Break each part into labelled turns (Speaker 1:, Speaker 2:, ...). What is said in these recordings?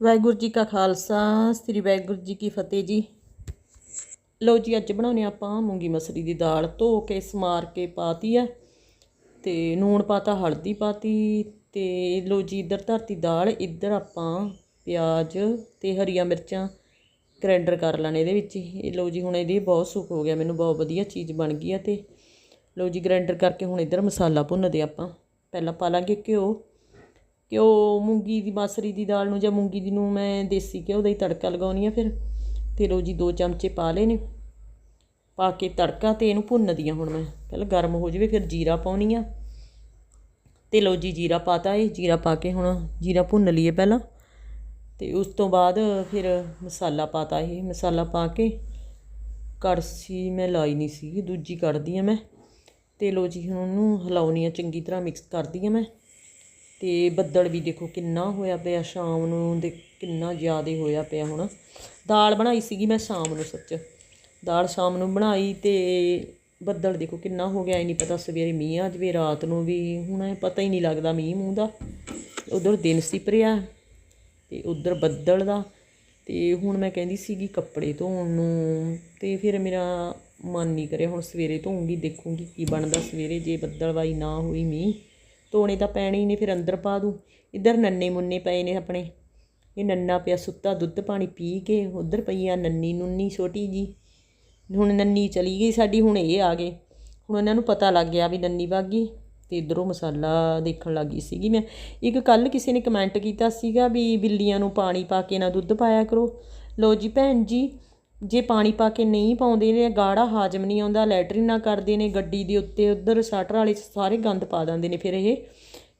Speaker 1: ਵਾਹਿਗੁਰੂ ਜੀ ਕਾ ਖਾਲਸਾ, ਸ੍ਰੀ ਵਾਹਿਗੁਰੂ ਜੀ ਕੀ ਫਤਿਹ ਜੀ। ਲਓ ਜੀ, ਅੱਜ ਬਣਾਉਣੇ ਆਪਾਂ ਮੂੰਗੀ ਮਸਰੀ ਦੀ ਦਾਲ। ਧੋ ਕੇ, ਸਮਾਰ ਕੇ ਪਾਤੀ ਆ ਤੇ ਨੂਣ ਪਾਤਾ, ਹਲਦੀ ਪਾਤੀ ਤੇ ਲਓ ਜੀ, ਇੱਧਰ ਧਰਤੀ ਦਾਲ, ਇੱਧਰ ਆਪਾਂ ਪਿਆਜ਼ ਤੇ ਹਰੀਆਂ ਮਿਰਚਾਂ ਗ੍ਰਾਈਂਡਰ ਕਰ ਲੈਣੇ ਇਹਦੇ ਵਿੱਚ ਇਹ ਲਓ ਜੀ, ਹੁਣ ਇਹਦੀ ਬਹੁਤ ਸੁੱਕ ਹੋ ਗਿਆ, ਮੈਨੂੰ ਬਹੁਤ ਵਧੀਆ ਚੀਜ਼ ਬਣ ਗਈ ਆ ਤੇ। ਲਓ ਜੀ ਗ੍ਰਾਈਂਡਰ ਕਰਕੇ ਹੁਣ ਇੱਧਰ ਮਸਾਲਾ ਭੁੰਨਦੇ ਆਪਾਂ। ਪਹਿਲਾਂ ਪਾ ਲਾਂਗੇ ਘਿਓ। ਘਿਓ ਮੂੰਗੀ ਦੀ ਮਸਰੀ ਦੀ ਦਾਲ ਨੂੰ ਜਾਂ ਮੂੰਗੀ ਦੀ ਨੂੰ ਮੈਂ ਦੇਸੀ ਘਿਓ ਦਾ ਹੀ ਤੜਕਾ ਲਗਾਉਣੀ ਆ ਫਿਰ। ਤੇ ਲੋ ਜੀ ਦੋ ਚਮਚੇ ਪਾ ਲਏ ਨੇ। ਪਾ ਕੇ ਤੜਕਾ ਤੇ ਇਹਨੂੰ ਭੁੰਨਦੀ ਆ ਹੁਣ ਮੈਂ। ਪਹਿਲਾਂ ਗਰਮ ਹੋ ਜਾਵੇ ਫਿਰ ਜੀਰਾ ਪਾਉਣੀ ਆ। ਤੇ ਲੋ ਜੀ ਜੀਰਾ ਪਾਤਾ ਏ ਜੀਰਾ ਪਾ ਕੇ ਹੁਣ ਜੀਰਾ ਭੁੰਨ ਲਈਏ ਪਹਿਲਾਂ। ਤੇ ਉਸ ਤੋਂ ਬਾਅਦ ਫਿਰ ਮਸਾਲਾ ਪਾਤਾ ਇਹ। ਮਸਾਲਾ ਪਾ ਕੇ ਕੜਛੀ ਮੈਂ ਲਾਈ ਨਹੀਂ ਸੀ ਦੂਜੀ ਕੱਢਦੀ ਆ ਮੈਂ। ਤੇ ਲੋ ਜੀ ਹੁਣ ਉਹਨੂੰ ਹਿਲਾਉਣੀ ਆ। ਚੰਗੀ ਤਰ੍ਹਾਂ ਮਿਕਸ ਕਰਦੀ ਆ ਮੈਂ। ਅਤੇ ਬੱਦਲ ਵੀ ਦੇਖੋ ਕਿੰਨਾ ਹੋਇਆ ਪਿਆ ਸ਼ਾਮ ਨੂੰ ਦੇ ਕਿੰਨਾ ਜ਼ਿਆਦਾ ਹੋਇਆ ਪਿਆ ਹੁਣ। ਦਾਲ ਬਣਾਈ ਸੀਗੀ ਮੈਂ ਸ਼ਾਮ ਨੂੰ ਸੱਚ। ਦਾਲ ਸ਼ਾਮ ਨੂੰ ਬਣਾਈ ਤੇ ਬੱਦਲ ਦੇਖੋ ਕਿੰਨਾ ਹੋ ਗਿਆ, ਇਹ ਨਹੀਂ ਪਤਾ ਸਵੇਰੇ ਮੀਂਹ ਆ ਜਵੇ, ਰਾਤ ਨੂੰ ਵੀ ਹੁਣ ਪਤਾ ਹੀ ਨਹੀਂ ਲੱਗਦਾ ਮੀਂਹ ਮੂੰਹ ਦਾ। ਉਧਰ ਦਿਨ ਸਿਪ ਰਿਹਾ ਤੇ ਉਧਰ ਬੱਦਲ ਦਾ ਤੇ ਹੁਣ ਮੈਂ ਕਹਿੰਦੀ ਸੀਗੀ ਕੱਪੜੇ ਧੋਣ ਨੂੰ ਤੇ ਫਿਰ ਮੇਰਾ ਮਨ ਨਹੀਂ ਕਰਿਆ ਹੁਣ ਸਵੇਰੇ ਧੋਉਂਗੀ ਦੇਖੂੰਗੀ ਕੀ ਬਣਦਾ ਸਵੇਰੇ ਜੇ ਬੱਦਲਵਾਈ ਨਾ ਹੋਈ ਮੀਂਹ। ਧੋਣੇ ਤਾਂ ਪੈਣੇ ਹੀ ਨੇ, ਫਿਰ ਅੰਦਰ ਪਾ ਦੂੰ। ਇੱਧਰ ਨੰਨੇ ਮੁੰਨੇ ਪਏ ਨੇ ਆਪਣੇ। ਇਹ ਨੰਨਾ ਪਿਆ ਸੁੱਤਾ, ਦੁੱਧ ਪਾਣੀ ਪੀ ਕੇ ਉਧਰ ਪਈ ਆ ਨੰਨੀ ਨੁੰਨੀ ਛੋਟੀ ਜੀ ਹੁਣ ਨੰਨੀ ਚਲੀ ਗਈ ਸਾਡੀ, ਹੁਣ ਇਹ ਆ ਗਏ। ਹੁਣ ਉਹਨਾਂ ਨੂੰ ਪਤਾ ਲੱਗ ਗਿਆ ਵੀ ਨੰਨੀ ਵਗ ਗਈ ਤੇ ਇਧਰੋਂ ਮਸਾਲਾ ਦੇਖਣ ਲੱਗੀ ਸੀਗੀ ਮੈਂ। ਇੱਕ ਕੱਲ ਕਿਸੇ ਨੇ ਕਮੈਂਟ ਕੀਤਾ ਸੀਗਾ ਵੀ ਬਿੱਲੀਆਂ ਨੂੰ ਪਾਣੀ ਪਾ ਕੇ ਨਾ ਦੁੱਧ ਪਾਇਆ ਕਰੋ। ਲੋ ਜੀ ਭੈਣ ਜੀ ਜੇ ਪਾਣੀ ਪਾ ਕੇ ਨਹੀਂ ਪਾਉਂਦੇ ਨੇ, ਗਾੜਾ ਹਾਜਮ ਨਹੀਂ ਆਉਂਦਾ ਲੈਟਰਿਨ ਨਾ ਕਰਦੇ ਨੇ, ਗੱਡੀ ਦੇ ਉੱਤੇ ਉਧਰ ਸ਼ਟਰ ਵਾਲੇ ਸਾਰੇ ਗੰਦ ਪਾ ਦਿੰਦੇ ਨੇ ਫਿਰ ਇਹ।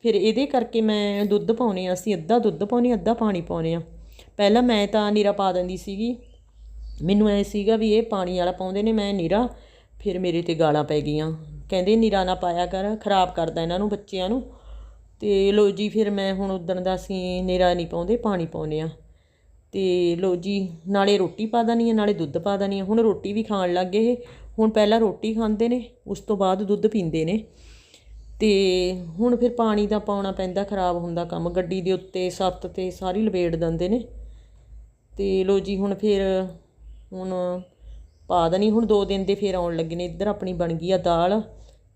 Speaker 1: ਫਿਰ ਇਹਦੇ ਕਰਕੇ ਮੈਂ ਦੁੱਧ ਪਾਉਨੇ ਆ ਅਸੀਂ ਅੱਧਾ ਦੁੱਧ ਪਾਉਨੇ ਅੱਧਾ ਪਾਣੀ ਪਾਉਨੇ ਆ ਪਹਿਲਾਂ ਮੈਂ ਤਾਂ ਨੀਰਾ ਪਾ ਦਿੰਦੀ ਸੀਗੀ। ਮੈਨੂੰ ਐ ਸੀਗਾ ਵੀ ਇਹ ਪਾਣੀ ਵਾਲਾ ਪਾਉਂਦੇ ਨੇ, ਮੈਂ ਨੀਰਾ, ਫਿਰ ਮੇਰੇ ਤੇ ਗਾਲਾਂ ਪੈ ਗਈਆਂ। ਕਹਿੰਦੇ ਨੀਰਾ ਨਾ ਪਾਇਆ ਕਰ, ਖਰਾਬ ਕਰਦਾ ਇਹਨਾਂ ਨੂੰ ਬੱਚਿਆਂ ਨੂੰ। ਤੇ ਲੋ ਜੀ, ਫਿਰ ਮੈਂ ਹੁਣ ਉਦਣ ਦਾ ਅਸੀਂ ਨੀਰਾ ਨਹੀਂ ਪਾਉਂਦੇ, ਪਾਣੀ ਪਾਉਨੇ ਆ ਤੇ ਲੋ ਜੀ, ਨਾਲੇ ਰੋਟੀ ਪਾ ਦਣੀ ਹੈ ਨਾਲੇ ਦੁੱਧ ਪਾ ਦਣੀ ਆ। ਹੁਣ ਰੋਟੀ ਵੀ ਖਾਣ ਲੱਗ ਗਏ ਇਹ। ਹੁਣ ਪਹਿਲਾਂ ਰੋਟੀ ਖਾਂਦੇ ਨੇ, ਉਸ ਤੋਂ ਬਾਅਦ ਦੁੱਧ ਪੀਂਦੇ ਨੇ। ਤੇ ਹੁਣ ਫਿਰ ਪਾਣੀ ਦਾ ਪਾਉਣਾ ਪੈਂਦਾ, ਖਰਾਬ ਹੁੰਦਾ ਕੰਮ। ਗੱਡੀ ਦੇ ਉੱਤੇ ਸੱਤ ਤੇ ਸਾਰੀ ਲਪੇਟ ਦਿੰਦੇ ਨੇ। ਤੇ ਲੋ ਜੀ, ਹੁਣ ਫਿਰ ਹੁਣ ਪਾ ਦੇਣੀ, ਹੁਣ ਦੋ ਦਿਨ ਦੇ ਫਿਰ ਆਉਣ ਲੱਗੇ ਨੇ। ਇੱਧਰ ਆਪਣੀ ਬਣ ਗਈ ਆ ਦਾਲ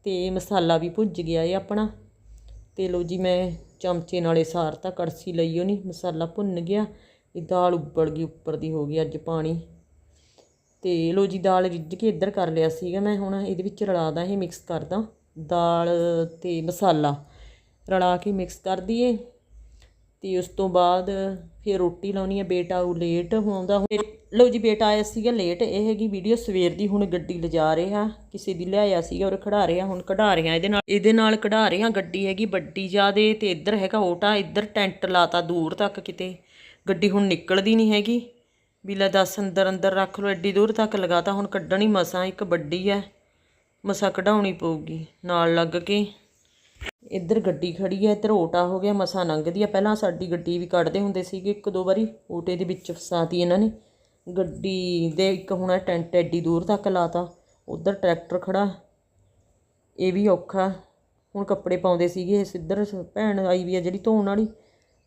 Speaker 1: ਤੇ ਮਸਾਲਾ ਵੀ ਭੁੱਜ ਗਿਆ ਏ ਆਪਣਾ। ਤੇ ਲੋ ਜੀ, ਮੈਂ ਚਮਚੇ ਨਾਲੇ ਸਾਰਤਾ ਕੜਸੀ ਲਈ ਉਹ ਨਹੀਂ ਮਸਾਲਾ ਭੁੰਨ ਗਿਆ। ਇਹ ਦਾਲ ਉੱਬਲ ਗਈ, ਉੱਪਰ ਦੀ ਹੋ ਗਈ ਅੱਜ ਪਾਣੀ। ਤੇ ਲੋ ਜੀ, ਦਾਲ ਰਿੱਝ ਕੇ ਇੱਧਰ ਕਰ ਲਿਆ ਸੀਗਾ ਮੈਂ ਹੁਣ, ਇਹਦੇ ਵਿੱਚ ਰਲਾ ਦਾਂ, ਇਹ ਮਿਕਸ ਕਰਦਾ ਦਾਲ ਤੇ ਮਸਾਲਾ ਰਲਾ ਕੇ ਮਿਕਸ ਕਰ ਦਈਏ। ਤੇ ਉਸ ਤੋਂ ਬਾਅਦ ਫਿਰ ਰੋਟੀ ਲਾਉਣੀ ਹੈ ਬੇਟਾ ਉਹ ਲੇਟ ਹੁੰਦਾ ਫਿਰ ਲਓ ਜੀ, ਬੇਟਾ ਆਇਆ ਸੀਗਾ ਲੇਟ ਇਹ ਹੈਗੀ ਵੀਡੀਓ ਸਵੇਰ ਦੀ, ਹੁਣ ਗੱਡੀ ਲਿਜਾ ਰਿਹਾ, ਕਿਸੇ ਦੀ ਲਿਆਇਆ ਸੀਗਾ, ਔਰ ਖੜਾ ਰਿਹਾ, ਹੁਣ ਕਢਾ ਰਿਹਾ ਇਹਦੇ ਨਾਲ। ਇਹਦੇ ਨਾਲ ਕਢਾ ਰਿਹਾ ਗੱਡੀ ਹੈਗੀ ਵੱਡੀ ਜਿਆਦੇ, ਤੇ ਇੱਧਰ ਹੈਗਾ ਓਟਾ, ਇੱਧਰ ਟੈਂਟ ਲਾਤਾ ਦੂਰ ਤੱਕ ਕਿਤੇ। ਗੱਡੀ ਹੁਣ ਨਿਕਲਦੀ ਨਹੀਂ ਹੈਗੀ। ਵੀ ਲੈ ਦੱਸ ਅੰਦਰ ਅੰਦਰ ਰੱਖ ਲਓ, ਐਡੀ ਦੂਰ ਤੱਕ ਲਗਾਤਾ ਹੁਣ ਕੱਢਣੀ ਮਸਾਂ, ਇੱਕ ਵੱਡੀ ਹੈ ਮਸਾਂ ਕਢਾਉਣੀ ਪਊਗੀ, ਨਾਲ ਲੱਗ ਕੇ। ਇੱਧਰ ਗੱਡੀ ਖੜੀ ਹੈ ਇੱਧਰ ਓਟਾ ਹੋ ਗਿਆ, ਮਸਾਂ ਲੰਘਦੀ ਆ ਪਹਿਲਾਂ ਸਾਡੀ ਗੱਡੀ ਵੀ ਕੱਢਦੇ ਹੁੰਦੇ ਸੀਗੇ ਇੱਕ ਦੋ ਵਾਰੀ, ਓਟੇ ਦੇ ਵਿੱਚ ਫਸਾਤੀ ਇਹਨਾਂ ਨੇ। ਗੱਡੀ ਦੇ ਇੱਕ ਹੁਣ ਟੈਂਟ ਐਡੀ ਦੂਰ ਤੱਕ ਲਾਤਾ, ਉਧਰ ਟਰੈਕਟਰ ਖੜਾ। ਇਹ ਵੀ ਔਖਾ, ਹੁਣ ਕੱਪੜੇ ਪਾਉਂਦੇ ਸੀਗੇ ਸਿੱਧਰ ਭੈਣ ਆਈ ਵੀ ਆ ਜਿਹੜੀ ਧੋਣ ਵਾਲੀ।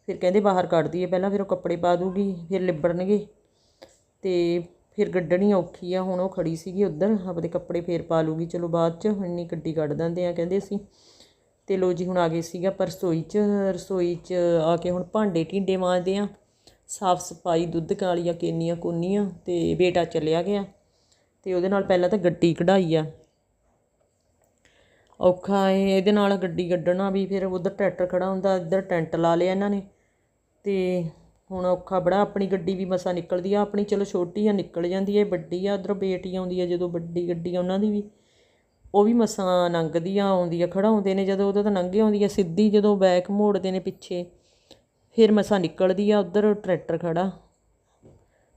Speaker 1: ਫਿਰ ਕਹਿੰਦੇ ਬਾਹਰ ਕੱਢ ਦਈਏ ਪਹਿਲਾਂ, ਫਿਰ ਉਹ ਕੱਪੜੇ ਪਾ ਦੂਗੀ, ਫਿਰ ਲਿਬੜਨਗੇ ਅਤੇ ਫਿਰ ਕੱਢਣੀ ਔਖੀ ਆ, ਹੁਣ ਉਹ ਖੜੀ ਸੀਗੀ ਉੱਧਰ, ਆਪਦੇ ਕੱਪੜੇ ਫੇਰ ਪਾ ਲੂਗੀ, ਚਲੋ ਬਾਅਦ ਚ ਹੁਣ ਨਹੀਂ ਗੱਡੀ ਕੱਢ ਦਿੰਦੇ ਆ ਕਹਿੰਦੇ ਅਸੀਂ। ਤੇ ਲੋ ਜੀ, ਹੁਣ ਆ ਗਏ ਸੀਗਾ ਪਰ ਰਸੋਈ 'ਚ ਰਸੋਈ 'ਚ ਆ ਕੇ ਹੁਣ ਭਾਂਡੇ ਢੀਂਡੇ ਮਾਂਜਦੇ ਆ। ਸਾਫ਼ ਸਫ਼ਾਈ, ਦੁੱਧ ਕਾਲੀਆਂ ਕੇਨੀਆਂ ਕੋਨੀਆਂ ਤੇ ਬੇਟਾ ਚੱਲਿਆ ਗਿਆ ਤੇ ਉਹਦੇ ਨਾਲ ਪਹਿਲਾਂ ਤਾਂ ਗੱਡੀ ਕਢਾਈ ਆ। ਔਖਾ ਏ, ਇਹਦੇ ਨਾਲ ਗੱਡੀ ਕੱਢਣਾ ਵੀ, ਫਿਰ ਉਧਰ ਟਰੈਕਟਰ ਖੜਾ ਹੁੰਦਾ, ਇੱਧਰ ਟੈਂਟ ਲਾ ਲਿਆ ਇਹਨਾਂ ਨੇ। ਤੇ ਹੁਣ ਔਖਾ ਬੜਾ ਆਪਣੀ ਗੱਡੀ ਵੀ ਮਸਾ ਨਿਕਲਦੀ ਆ ਆਪਣੀ ਚਲੋ ਛੋਟੀ ਆ ਨਿਕਲ ਜਾਂਦੀ ਏ ਵੱਡੀ ਆ ਉਧਰੋਂ ਬੇਟੀ ਆਉਂਦੀ ਆ ਜਦੋਂ ਵੱਡੀ ਗੱਡੀ ਆ ਉਹਨਾਂ ਦੀ ਵੀ ਉਹ ਵੀ ਮਸਾਂ ਲੰਘਦੀ ਆ ਆਉਂਦੀ ਆ ਖੜਾਉਂਦੇ ਨੇ ਜਦੋਂ ਉਦੋਂ ਤਾਂ ਲੰਘੇ ਆਉਂਦੀ ਆ ਸਿੱਧੀ ਜਦੋਂ ਬੈਕ ਮੋੜਦੇ ਨੇ ਪਿੱਛੇ ਫਿਰ ਮਸਾਂ ਨਿਕਲਦੀ ਆ ਉਧਰ ਟਰੈਕਟਰ ਖੜਾ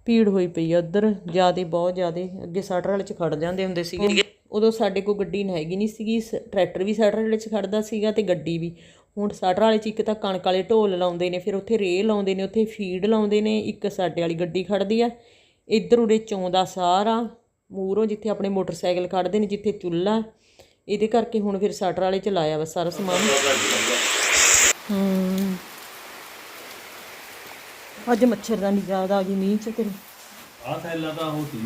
Speaker 1: ਭੀੜ ਹੋਈ ਪਈ ਆ ਉਧਰ ਜਿਆਦੇ ਬਹੁਤ ਜਿਆਦੇ ਅੱਗੇ ਸਟਰ ਵਾਲੇ ਚ ਖੜ ਜਾਂਦੇ ਹੁੰਦੇ ਸੀਗੇ। ਉਦੋਂ ਸਾਡੇ ਕੋਲ ਗੱਡੀ ਨਹੀਂ ਹੈਗੀ ਨਹੀਂ ਸੀਗੀ ਟਰੈਕਟਰ ਵੀ ਸਟਰ ਵਾਲੇ ਚ ਖੜਦਾ ਸੀਗਾ ਤੇ ਗੱਡੀ ਵੀ ਹੁਣ ਸਟਰ ਵਾਲੇ ਚ ਇੱਕ ਤਾਂ ਕਣਕ ਵਾਲੇ ਢੋਲ ਲਾਉਂਦੇ ਨੇ, ਫਿਰ ਉੱਥੇ ਰੇਹ ਲਾਉਂਦੇ ਨੇ, ਉੱਥੇ ਫੀਡ ਲਾਉਂਦੇ ਨੇ, ਇੱਕ ਸਾਡੇ ਵਾਲੀ ਗੱਡੀ ਖੜਦੀ ਆ। ਇੱਧਰ ਉਰੇ ਚੌਂਦਾ ਸਾਰਾ ਮੂਹਰੋਂ ਜਿੱਥੇ ਆਪਣੇ ਮੋਟਰਸਾਈਕਲ ਖੜਦੇ ਨੇ, ਜਿੱਥੇ ਚੁੱਲ੍ਹਾ। ਇਹਦੇ ਕਰਕੇ ਹੁਣ ਫਿਰ ਸਟਰ ਵਾਲੇ ਚ ਲਾਇਆ ਵਾ ਸਾਰਾ ਸਮਾਨ। ਹੂੰ। ਅੱਜ ਮੱਛਰਦਾਨੀ ਯਾਦ ਆ ਗਈ ਮੀਂਹ ਚ ਤੇਰੇ
Speaker 2: ਆਹ ਥੈਲਾ ਤਾਂ ਉਹ ਸੀ।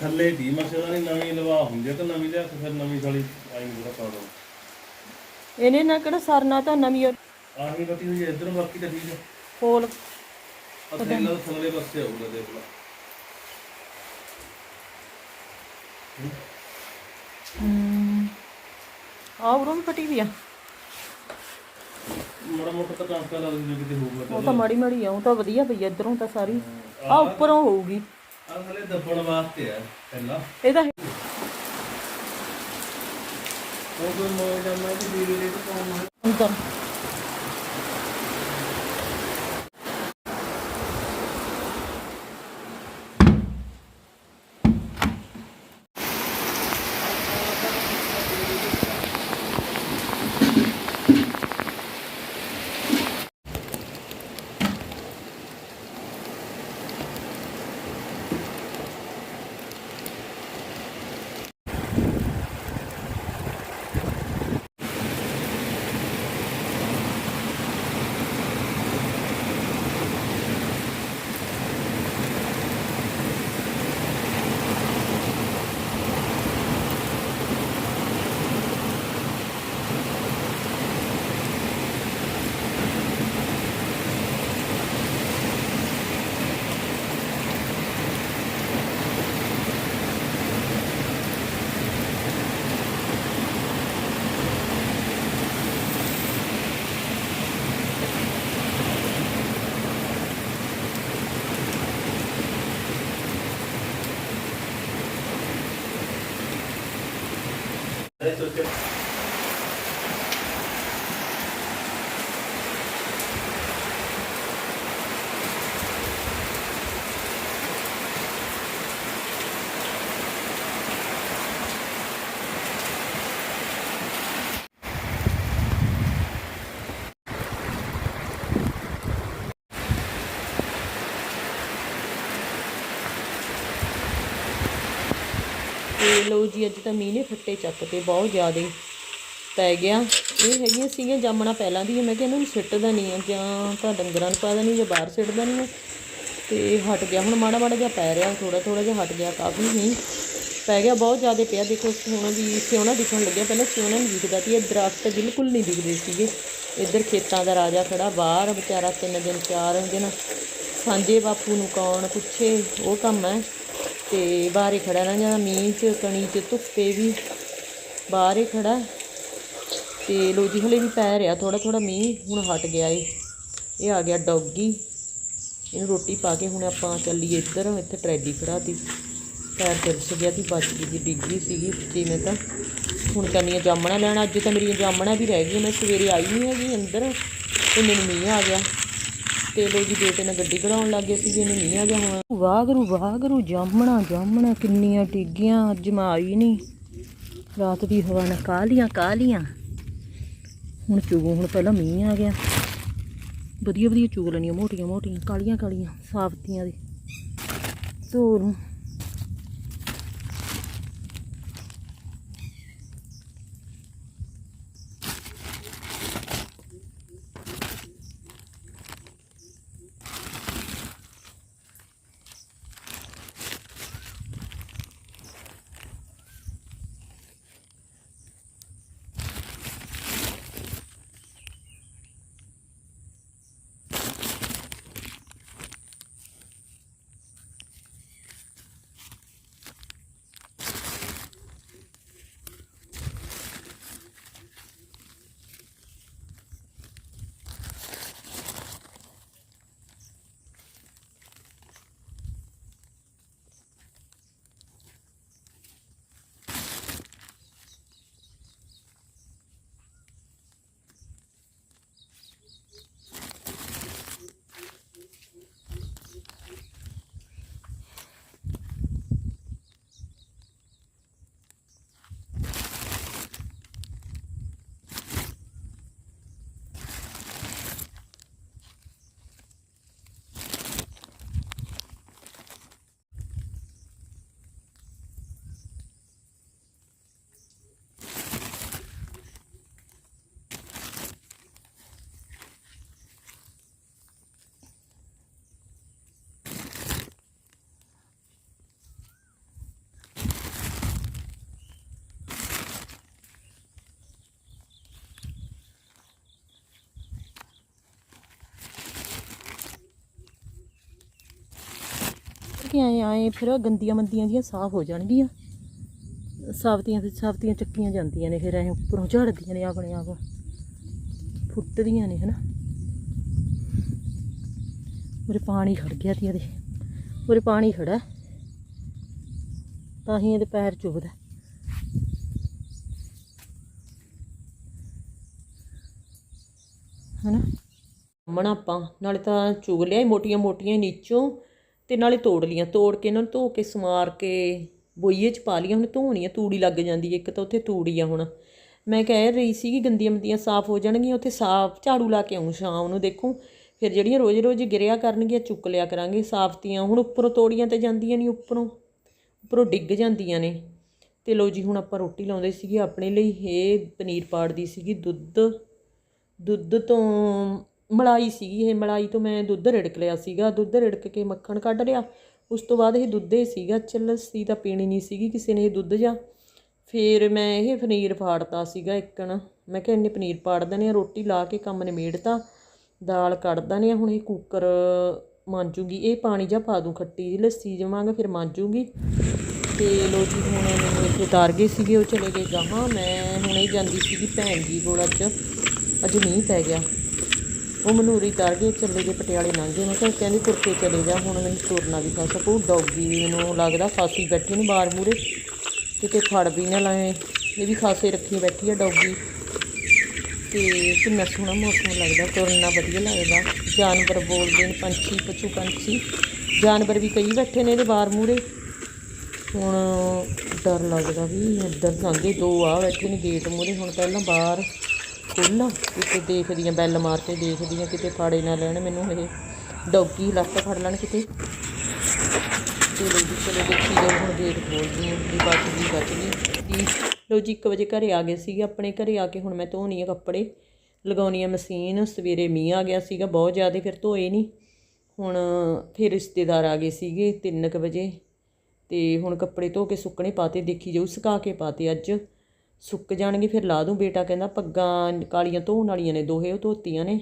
Speaker 2: ਥੱਲੇ ਦੀ ਮੱਛਰਦਾਨੀ ਨਵੀਂ ਲਵਾ ਹੁੰਦੀ ਆ ਤੇ ਨਵੀਂ ਲਿਆ ਕੇ ਫਿਰ ਨਵੀਂ ਸਾਲੀ ਆਈ ਨੂੰ ਬੜਾ ਪਾਉਣਾ।
Speaker 1: ਇਹਨੇ ਨਾ ਕਿਹੜਾ ਸਰਨਾ ਤਾਂ ਨਵੀਂ ਉਹ
Speaker 2: ਆਹੀ ਬਤੀ ਹੋਈ ਹੈ ਇਧਰ ਬਾਕੀ ਤਾਂ ਠੀਕ ਹੈ
Speaker 1: ਖੋਲ
Speaker 2: ਆ ਥੈਲਾ ਤਾਂ ਥੱਲੇ ਪਾਸੇ ਆਊਗਾ ਦੇਖ ਲਾ
Speaker 1: ਆ ਉਰੋਂ ਵੀ ਫਟੀ ਵੀ ਆ।
Speaker 2: ਮੋੜਾ ਮੋਟਾ ਤਾਂ ਟਾਂਕਾ ਲੱਗ ਜੂ ਕਿਤੇ ਹੋਊਗਾ
Speaker 1: ਉਹ ਤਾਂ ਮਾੜੀ ਮਾੜੀ ਆ ਉਹ ਤਾਂ ਵਧੀਆ ਪਈ ਆ ਇਧਰੋਂ ਤਾਂ ਸਾਰੀ। ਆ ਉੱਪਰੋਂ ਹੋਊਗੀ।
Speaker 2: ਆ ਥੱਲੇ ਦੱਬਣ ਵਾਸਤੇ ਆ ਥੈਲਾ
Speaker 1: ਇਹਦਾ
Speaker 2: ਉਹ ਕੋਈ ਮੋੜ ਜਾਂਦਾ ਤੇ
Speaker 1: ਲੋ ਜੀ, ਅੱਜ ਤਾਂ ਮੀਂਹ ਨੇ ਫੱਟੇ ਚੱਕ ਤੇ ਬਹੁਤ ਜ਼ਿਆਦੇ ਪੈ ਗਿਆ। ਇਹ ਹੈਗੀਆਂ ਸੀਗੀਆਂ ਜਾਮਣਾ ਪਹਿਲਾਂ ਦੀ ਮੈਂ ਕਿਹਾ ਇਹਨਾਂ ਨੂੰ ਸਿੱਟਦਾ ਨਹੀਂ ਆ ਜਾਂ ਤਾਂ ਡੰਗਰਾਂ ਨੂੰ ਪਾ ਦੇਣੀ ਜਾਂ ਬਾਹਰ ਸਿੱਟਦਾ ਨਹੀਂ ਆ। ਤੇ ਹਟ ਗਿਆ। ਹੁਣ ਮਾੜਾ ਮਾੜਾ ਜਿਹਾ ਪੈ ਰਿਹਾ। ਥੋੜਾ ਥੋੜਾ ਜਿਹਾ ਹਟ ਗਿਆ। ਕਾਫੀ ਨਹੀਂ। ਪੈ ਗਿਆ। ਬਹੁਤ ਜ਼ਿਆਦਾ ਪਿਆ। ਦੇਖੋ ਹੁਣ ਵੀ ਸਿਉਣਾ ਦਿਖਣ ਲੱਗਿਆ। ਪਹਿਲਾਂ ਸਿਉਣਾ ਨਹੀਂ ਦਿਖਦਾ ਸੀ। ਇਹ ਦਰਖਤ ਬਿਲਕੁਲ ਨਹੀਂ ਦਿਖਦੇ ਸੀਗੇ। ਇੱਧਰ ਖੇਤਾਂ ਦਾ ਰਾਜਾ ਖੜਾ। ਬਾਹਰ ਵਿਚਾਰਾ ਤਿੰਨ ਦਿਨ, ਚਾਰ ਦਿਨ। ਸਾਂਝੇ ਬਾਪੂ ਨੂੰ ਕੌਣ ਪੁੱਛੇ? ਉਹ ਕੰਮ ਹੈ। ਤੇ ਬਾਹਰ ਹੀ ਖੜਾ ਰਹਿ ਜਾਂਦਾ ਮੀਂਹ 'ਚ, ਕਣੀ 'ਚ, ਧੁੱਪੇ ਵੀ ਬਾਹਰ ਹੀ ਖੜਾ। ਤੇ ਲੋ ਜੀ, ਹਲੇ ਵੀ ਪੈ ਰਿਹਾ ਥੋੜਾ ਥੋੜਾ ਮੀਂਹ, ਹੁਣ ਹਟ ਗਿਆ ਏ। ਇਹ ਆ ਗਿਆ ਡੌਗੀ। ਇਹਨੂੰ ਰੋਟੀ ਪਾ ਕੇ ਹੁਣ ਆਪਾਂ ਚੱਲੀਏ ਇੱਧਰ, ਇੱਥੇ ਟਰੈਲੀ ਖੜਾਤੀ ਪੈਰ ਤਿਲਸ ਗਿਆ ਸੀ ਬਚ ਗਈ ਦੀ ਡਿੱਗੀ ਸੀਗੀ ਜਿਵੇਂ ਤਾਂ। ਹੁਣ ਕਰਨੀ ਜਾਮਣਾ ਲੈਣ, ਅੱਜ ਤਾਂ ਮੇਰੀਆਂ ਜਾਮਣਾ ਵੀ ਰਹਿ ਗਈਆਂ, ਮੈਂ ਸਵੇਰੇ ਆਈ ਨਹੀਂ ਹੈਗੀ ਅੰਦਰ, ਤੇ ਮੈਨੂੰ ਮੀਂਹ ਆ ਗਿਆ। ਤੇ ਲੋ ਜੀ ਬੇਟੇ ਨੇ ਗੱਡੀ ਕਢਾਉਣ ਲੱਗ ਗਏ ਸੀ ਜਿਹਨੇ ਨਹੀਂ ਆ ਗਿਆ ਹੁਣ। ਵਾਗਰੂ ਵਾਗਰੂ, ਜਾਮਣਾ ਜਾਮਣਾ, ਕਿੰਨੀਆਂ ਟਿੱਗੀਆਂ, ਅੱਜ ਮੈਂ ਆਈ ਨਹੀਂ ਰਾਤ ਦੀ ਹਵਾ ਨਾਲ ਕਾਲੀਆਂ ਕਾਲੀਆਂ ਹੁਣ ਚੁਗੂ ਹੁਣ ਪਹਿਲਾਂ ਮੀਂਹ ਆ ਗਿਆ। ਵਧੀਆ ਵਧੀਆ ਚੁਗ ਲੈਣੀਆਂ ਮੋਟੀਆਂ ਮੋਟੀਆਂ ਕਾਲੀਆਂ ਕਾਲੀਆਂ ਸਾਫਤੀਆਂ ਦੀ ਤੋਰੂ ਕੇ ਆਏ ਆਏ ਫਿਰ ਗੰਦੀਆਂ ਮੰਦੀਆਂ ਜੀਆਂ ਸਾਫ਼ ਹੋ ਜਾਣਗੀਆਂ। ਸਾਫਤੀਆਂ ਤੇ ਸਾਫਤੀਆਂ ਚੱਕੀਆਂ ਜਾਂਦੀਆਂ ਨੇ ਫਿਰ, ਐ ਉੱਪਰੋਂ ਝੜਦੀਆਂ ਨੇ ਆਪਣੇ ਆਪ। ਫੁੱਟਦੀਆਂ ਨੇ, ਹਨਾ। ਉਰੇ ਪਾਣੀ ਖੜ ਗਿਆ ਤੀ ਇਹਦੇ। ਉਰੇ ਪਾਣੀ ਖੜਾ। ਤਾਂ ਹੀ ਇਹਦੇ ਪੈਰ ਚੁਭਦਾ। ਹਨਾ। ਮਣਾ ਆਪਾਂ, ਨਾਲੇ ਤਾਂ ਚੁਗ ਲਿਆ ਮੋਟੀਆਂ ਮੋਟੀਆਂ ਨੀਚੋਂ। ਤੇ ਨਾਲੇ ਤੋੜ ਲੀਆਂ ਤੋੜ ਕੇ ਇਹਨਾਂ ਨੂੰ ਧੋ ਕੇ ਸਮਾਰ ਕੇ ਬੋਈਏ ਚ ਪਾ ਲੀਆਂ ਹੁਣ ਧੋਣੀਆਂ ਤੂੜੀ ਲੱਗ ਜਾਂਦੀ ਹੈ ਇੱਕ ਤਾਂ ਉੱਥੇ ਤੂੜੀ ਆ ਹੁਣ। ਮੈਂ ਕਹਿ ਰਹੀ ਸੀ ਕਿ ਗੰਦੀਆਂ ਮੰਦੀਆਂ ਸਾਫ਼ ਹੋ ਜਾਣਗੀਆਂ, ਉੱਥੇ ਸਾਫ਼ ਝਾੜੂ ਲਾ ਕੇ ਆਉਂ ਸ਼ਾਮ ਨੂੰ ਦੇਖੂੰ। ਫਿਰ ਜਿਹੜੀਆਂ ਰੋਜ਼-ਰੋਜ਼ ਗਿਰਿਆ ਕਰਨਗੀਆਂ, ਚੁੱਕ ਲਿਆ ਕਰਾਂਗੇ ਸਾਫ਼ਤੀਆਂ, ਹੁਣ ਉੱਪਰੋਂ ਤੋੜੀਆਂ ਤੇ ਜਾਂਦੀਆਂ ਨਹੀਂ ਉੱਪਰੋਂ ਉੱਪਰੋਂ ਡਿੱਗ ਜਾਂਦੀਆਂ ਨੇ। ਤੇ ਲੋ ਜੀ, ਹੁਣ ਆਪਾਂ ਰੋਟੀ ਲਾਉਂਦੇ ਸੀਗੇ ਆਪਣੇ ਲਈ, ਇਹ ਪਨੀਰ ਪਾੜਦੀ ਸੀਗੀ ਦੁੱਧ ਦੁੱਧ ਤੋਂ ਮਲਾਈ ਸੀਗੀ, ਇਹ ਮਲਾਈ ਤੋਂ ਮੈਂ ਦੁੱਧ ਰਿੜਕ ਲਿਆ ਸੀਗਾ, ਦੁੱਧ ਰਿੜਕ ਕੇ ਮੱਖਣ ਕੱਢ ਲਿਆ। ਉਸ ਤੋਂ ਬਾਅਦ ਇਹ ਦੁੱਧ ਹੀ ਸੀਗਾ ਚੱਲ ਲੱਸੀ ਤਾਂ ਪੀਣੀ ਨਹੀਂ ਸੀਗੀ ਕਿਸੇ ਨੇ ਇਹ ਦੁੱਧ ਜਾਂ। ਫਿਰ ਮੈਂ ਇਹ ਪਨੀਰ ਫਾੜਤਾ ਸੀਗਾ ਇੱਕਣ ਮੈਂ ਕਿਹਾ ਇੰਨੇ ਪਨੀਰ ਪਾੜ ਦਨੇ ਆ ਰੋਟੀ ਲਾ ਕੇ ਕੰਮ ਨਿਮੇੜਤਾ, ਦਾਲ ਕੱਢ ਦਨੇ ਆ ਹੁਣ ਇਹ ਕੁੱਕਰ ਮਾਂਜੂਗੀ। ਇਹ ਪਾਣੀ ਜਾਂ ਪਾ ਦੂੰ ਖੱਟੀ ਦੀ ਲੱਸੀ ਜਮਾਂਗਾ, ਫਿਰ ਮਾਂਜੂਗੀ। ਤੇ ਲੋ ਜੀ, ਹੁਣ ਮੈਨੂੰ ਇੱਥੇ ਉਤਾਰ ਗਏ ਸੀਗੇ, ਉਹ ਚਲੇ ਗਏ ਗਾਹਾਂ। ਮੈਂ ਹੁਣੇ ਜਾਂਦੀ ਸੀਗੀ ਭੈਣ ਜੀ ਕੋਲ ਅੱਜ। ਅੱਜ ਮੀਂਹ ਪੈ ਗਿਆ। ਉਹ ਮਨੂਰੀ ਉਰੀ ਗਏ ਚੱਲੇ ਗਏ ਪਟਿਆਲੇ ਲੰਘੇ ਮੈਂ ਕਿਹਾ ਕਹਿੰਦੀ ਤੁਰ ਕੇ ਚਲੇ ਜਾ, ਹੁਣ ਮੈਨੂੰ ਤੁਰਨਾ ਵੀ ਖਾਸਾ ਪਊ ਡੌਗੀ ਵੀ ਮੈਨੂੰ ਲੱਗਦਾ ਖਾਸੀ ਬੈਠੀ ਨੇ ਬਾਹਰ ਮੂਰੇ ਕਿਤੇ ਫੜ ਵੀ ਨਾ ਲਾਏ। ਇਹ ਵੀ ਖਾਸੇ ਰੱਖੀ ਬੈਠੀ ਆ ਡੌਗੀ। ਤੇ ਕਿੰਨਾ ਸੋਹਣਾ ਮੌਸਮ ਲੱਗਦਾ, ਤੁਰਨਾ ਵਧੀਆ ਲੱਗਦਾ। ਜਾਨਵਰ ਬੋਲਦੇ ਨੇ ਪੰਛੀ, ਪਸ਼ੂ ਪੰਛੀ। ਜਾਨਵਰ ਵੀ ਕਈ ਬੈਠੇ ਨੇ ਇਹਦੇ ਬਾਹਰ ਮੂਰੇ ਹੁਣ ਡਰ ਲੱਗਦਾ ਵੀ ਇੱਧਰ ਲੰਘੇ ਦੋ ਆ ਬੈਠੇ ਨੇ ਗੇਟ ਮੂਰੇ ਹੁਣ ਪਹਿਲਾਂ ਬਾਹਰ ਖੁੱਲ੍ਹਾ ਕਿਤੇ ਦੇਖਦੀ ਹਾਂ ਬੈਲ ਮਾਰ ਕੇ ਦੇਖਦੀ ਹਾਂ ਕਿਤੇ ਫਾੜੇ ਨਾ ਲੈਣ, ਮੈਨੂੰ ਇਹ ਡੌਗੀ ਲੱਤ ਫੜ ਲੈਣ ਕਿਤੇ। ਤੇ ਜੀ, ਚਲੋ ਦੇਖੀ ਜਾਓ, ਹੁਣ ਗੇਟ ਖੋਲਦੀ ਹਾਂ ਵੀ ਬਚ ਗਈ ਬਚ ਗਈ। ਲੋ ਜੀ 1 ਵਜੇ ਘਰੇ ਆ ਗਏ ਸੀਗੇ, ਆਪਣੇ ਘਰੇ ਆ ਕੇ ਹੁਣ ਮੈਂ ਧੋਣੀ ਆ ਕੱਪੜੇ, ਲਗਾਉਣੀ ਆ ਮਸ਼ੀਨ, ਸਵੇਰੇ ਮੀਂਹ ਆ ਗਿਆ ਸੀਗਾ, ਬਹੁਤ ਜ਼ਿਆਦਾ ਫਿਰ ਧੋਏ ਨਹੀਂ ਹੁਣ ਫਿਰ ਰਿਸ਼ਤੇਦਾਰ ਆ ਗਏ ਸੀਗੇ 3 ਵਜੇ, ਤੇ ਹੁਣ ਕੱਪੜੇ ਧੋ ਕੇ ਸੁੱਕਣੇ ਪਾਤੇ, ਦੇਖੀ ਜਾਊ ਸੁਕਾ ਕੇ ਪਾਤੇ ਅੱਜ। ਸੁੱਕ ਜਾਣਗੇ, ਫਿਰ ਲਾ ਦੂੰ ਬੇਟਾ, ਕਹਿੰਦਾ ਪੱਗਾਂ ਕਾਲੀਆਂ ਧੋਣ ਵਾਲੀਆਂ ਨੇ, ਦੋਹੇ ਉਹ ਧੋਤੀਆਂ ਨੇ।